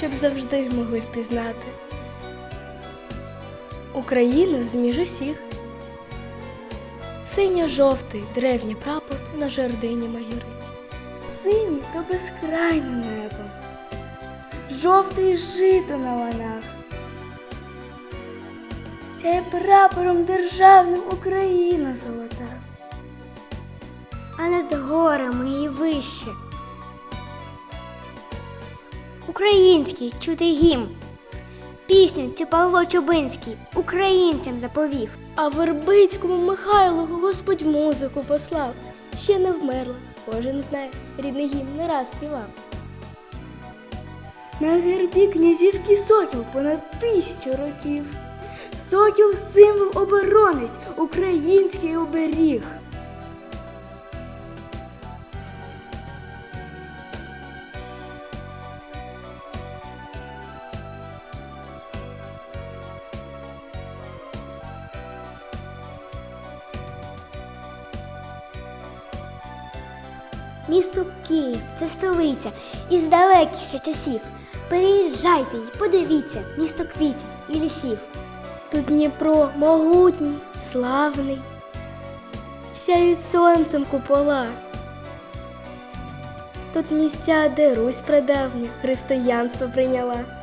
щоб завжди могли впізнати. Україну зміж усіх. Синьо-жовтий древній прапор на жердині майорить. Синій то безкрайне небо, жовтий жито на ланах. Сяє прапором державним Україна золота. а над горами і вище. Український чути гімн. Пісню цю Павло Чубинський українцям заповів. А Вербицькому Михайлу Господь музику послав. Ще не вмерла, кожен знає, рідний гімн не раз співав. На гербі князівський сокіл понад тисячу років. Сокіл символ оборонець, український оберіг. Місто Київ це столиця із далеких ще часів. Переїжджайте й подивіться місто квітів і лісів. Тут Дніпро могутній, славний, сяють сонцем купола. Тут місця, де Русь прадавня християнство прийняла.